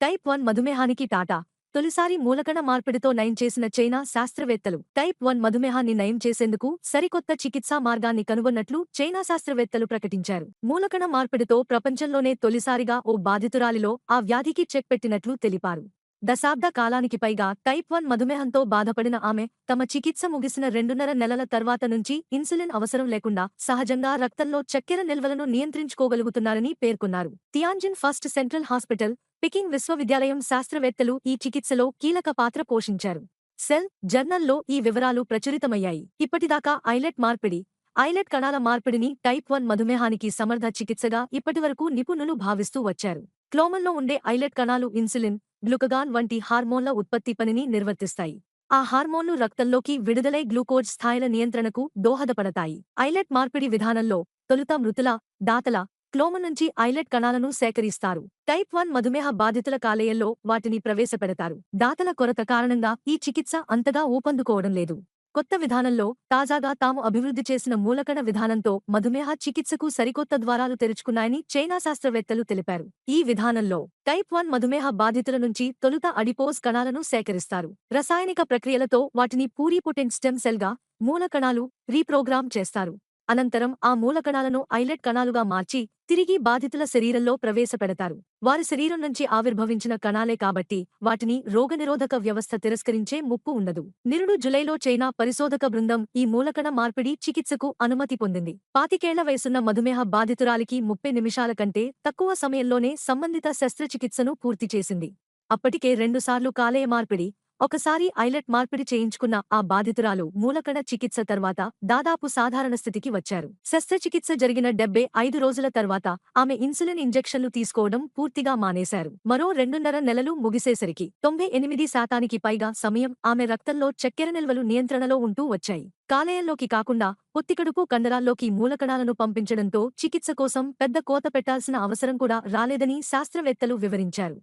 Type one మధుమేహానికి Tata. తొలిసారి మూలకణ మార్పిడితో నయం చేసిన చైనా శాస్త్రవేత్తలు టైప్ వన్ మధుమేహాన్ని నయం చేసేందుకు సరికొత్త చికిత్సా మార్గాన్ని కనుగొన్నట్లు చైనా శాస్త్రవేత్తలు ప్రకటించారు. మూలకణ మార్పిడితో ప్రపంచంలోనే తొలిసారిగా ఓ బాధితురాలిలో ఆ వ్యాధికి చెక్ పెట్టినట్లు తెలిపారు. దశాబ్ద కాలానికి పైగా టైప్ వన్ మధుమేహంతో బాధపడిన ఆమె తమ చికిత్స ముగిసిన రెండున్నర నెలల తర్వాత నుంచి ఇన్సులిన్ అవసరం లేకుండా సహజంగా రక్తంలో చక్కెర నిల్వలను నియంత్రించుకోగలుగుతున్నారని పేర్కొన్నారు. Tianjin first central hospital Peking విశ్వవిద్యాలయం శాస్త్రవేత్తలు ఈ చికిత్సలో కీలక పాత్ర పోషించారు. సెల్ జర్నల్లో ఈ వివరాలు ప్రచురితమయ్యాయి. ఇప్పటిదాకా ఐలెట్ మార్పిడి ఐలెట్ కణాల మార్పిడిని టైప్ వన్ మధుమేహానికి సమర్థ చికిత్సగా ఇప్పటివరకు నిపుణులు భావిస్తూ వచ్చారు. క్లోమల్లో ఉండే ఐలెట్ కణాలు ఇన్సులిన్ గ్లుకగాన్ వంటి హార్మోన్ల ఉత్పత్తి పనిని నిర్వర్తిస్తాయి. ఆ హార్మోన్లు రక్తంలోకి విడుదలై గ్లూకోజ్ స్థాయిల నియంత్రణకు దోహదపడతాయి. ఐలెట్ మార్పిడి విధానంలో తొలుత మృతుల దాతల క్లోమ నుంచి ఐలెట్ కణాలను సేకరిస్తారు. టైప్ వన్ మధుమేహ బాధితుల కాలేయంలో వాటిని ప్రవేశపెడతారు. దాతల కొరత కారణంగా ఈ చికిత్స అంతగా ఊపందుకోవడం లేదు. కొత్త విధానంలో తాజాగా తాము అభివృద్ధి చేసిన మూలకణ విధానంతో మధుమేహ చికిత్సకు సరికొత్త ద్వారాలు తెరుచుకున్నాయని చైనా శాస్త్రవేత్తలు తెలిపారు. ఈ విధానంలో టైప్ వన్ మధుమేహ బాధితుల నుంచి తొలుత అడిపోజ్ కణాలను సేకరిస్తారు. రసాయనిక ప్రక్రియలతో వాటిని పూరీపుటెంట్ స్టెమ్ సెల్గా మూలకణాలు రీప్రోగ్రామ్ చేస్తారు. అనంతరం ఆ మూలకణాలను ఐలెట్ కణాలుగా మార్చి తిరిగి బాధితుల శరీరంలో ప్రవేశపెడతారు. వారి శరీరం నుంచి ఆవిర్భవించిన కణాలే కాబట్టి వాటిని రోగనిరోధక వ్యవస్థ తిరస్కరించే ముప్పు ఉండదు. నిరుడు జులైలో చైనా పరిశోధక బృందం ఈ మూలకణ మార్పిడి చికిత్సకు అనుమతి పొందింది. పాతికేళ్ళ వయసున్న మధుమేహ బాధితురాలికి ముప్పై నిమిషాల కంటే తక్కువ సమయంలోనే సంబంధిత శస్త్రచికిత్సను పూర్తి చేసింది. అప్పటికే రెండుసార్లు కాలేయ మార్పిడి ఒకసారి ఐలెట్ మార్పిడి చేయించుకున్న ఆ బాధితురాలు మూలకణ చికిత్స తర్వాత దాదాపు సాధారణ స్థితికి వచ్చారు. శస్త్రచికిత్స జరిగిన డెబ్బై ఐదు రోజుల తర్వాత ఆమె ఇన్సులిన్ ఇంజెక్షన్లు తీసుకోవడం పూర్తిగా మానేశారు. మరో రెండున్నర నెలలు ముగిసేసరికి తొంభై ఎనిమిది శాతానికి పైగా సమయం ఆమె రక్తంలో చక్కెర నిల్వలు నియంత్రణలో ఉంటూ వచ్చాయి. కాలేయంలోకి కాకుండా పొత్తికడుపు కండరాల్లోకి మూలకణాలను పంపించడంతో చికిత్స కోసం పెద్ద కోత పెట్టాల్సిన అవసరం కూడా రాలేదని శాస్త్రవేత్తలు వివరించారు.